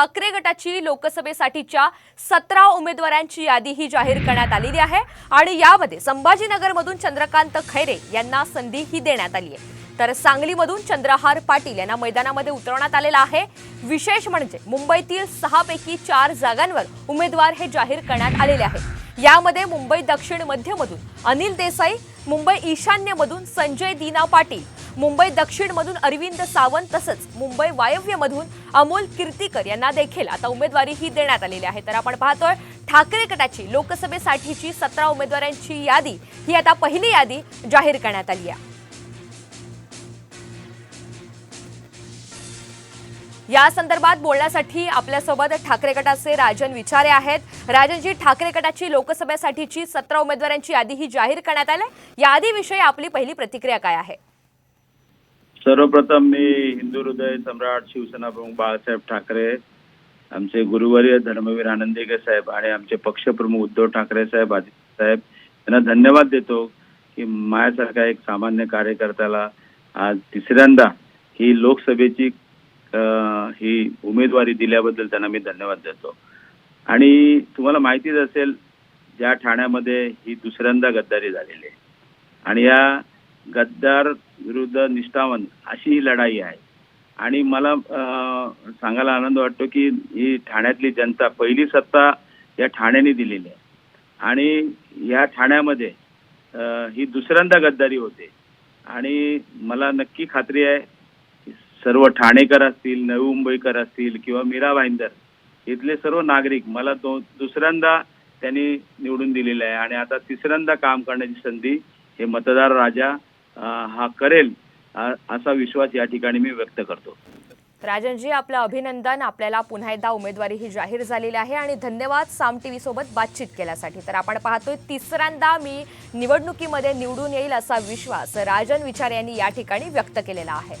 ठाकरे गटाची लोकसभेसाठीच्या सतरा उमेदवारांची यादी ही जाहीर करण्यात आलेली आहे. आणि यामध्ये संभाजीनगरमधून चंद्रकांत खैरे यांना संधी ही देण्यात आली आहे. तर सांगलीमधून चंद्रहार पाटील यांना मैदानामध्ये उतरवण्यात आलेला आहे. विशेष म्हणजे मुंबईतील सहापैकी चार जागांवर उमेदवार हे जाहीर करण्यात आलेले आहेत. यामध्ये मुंबई दक्षिण मध्यमधून अनिल देसाई मुंबई ईशान्यमधून संजय दीना पाटील मुंबई दक्षिणमधून अरविंद सावंत तसंच मुंबई वायव्यमधून अमोल कीर्तीकर यांना देखील आता उमेदवारी ही देण्यात आलेली आहे. तर आपण पाहतोय ठाकरे गटाची लोकसभेसाठीची सतरा उमेदवारांची यादी ही आता पहिली यादी जाहीर करण्यात आली आहे. या संदर्भात बोलण्यासाठी आपल्यासोबत ठाकरे गटाचे राजन विचारे आहेत. राजनजी ठाकरे गटाची लोकसभेसाठीची सतरा उमेदवारांची यादी ही जाहीर करण्यात आली यादीविषयी आपली पहिली प्रतिक्रिया काय आहे? सर्वप्रथम मी हिंदू हृदय सम्राट शिवसेना प्रमुख बाळासाहेब ठाकरे आमचे गुरुवर्य धर्मवीर आनंदेकर साहेब आणि आमचे पक्षप्रमुख उद्धव ठाकरे साहेब आदित्य साहेब यांना धन्यवाद देतो की माझ्यासारखा एक सामान्य कार्यकर्त्याला आज तिसऱ्यांदा ही लोकसभेची ही उमेदवारी दिल्याबद्दल त्यांना मी धन्यवाद देतो. आणि तुम्हाला माहितीच असेल ज्या ठाण्यामध्ये ही दुसऱ्यांदा गद्दारी झालेली आहे. आणि या गद्दार विरुद्ध निष्ठावन अशी ही लढाई आहे. आणि मला सांगायला आनंद वाटतो की ही ठाण्यातली जनता पहिली सत्ता या ठाण्याने दिलेली आहे. आणि या ठाण्यामध्ये ही दुसऱ्यांदा गद्दारी होते. आणि मला नक्की खात्री आहे सर्व ठाणेकर असतील नवी मुंबईकर असतील किंवा मीरा भाईंदर इथले सर्व नागरिक मला दो दुसऱ्यांदा त्यांनी निवडून दिलेलं आहे. आणि आता तिसऱ्यांदा काम करण्याची संधी हे मतदार राजा हा करेल असा विश्वास या ठिकाणी मी व्यक्त करतो. राजनजी आपलं अभिनंदन. आपल्याला पुन्हा एकदा उमेदवारी ही जाहीर झालेली आहे आणि धन्यवाद साम टीव्ही सोबत बातचीत केल्यासाठी. तर आपण पाहतोय तिसऱ्यांदा मी निवडणुकीमध्ये निवडून येईल असा विश्वास राजन विचार यांनी या ठिकाणी व्यक्त केलेला आहे.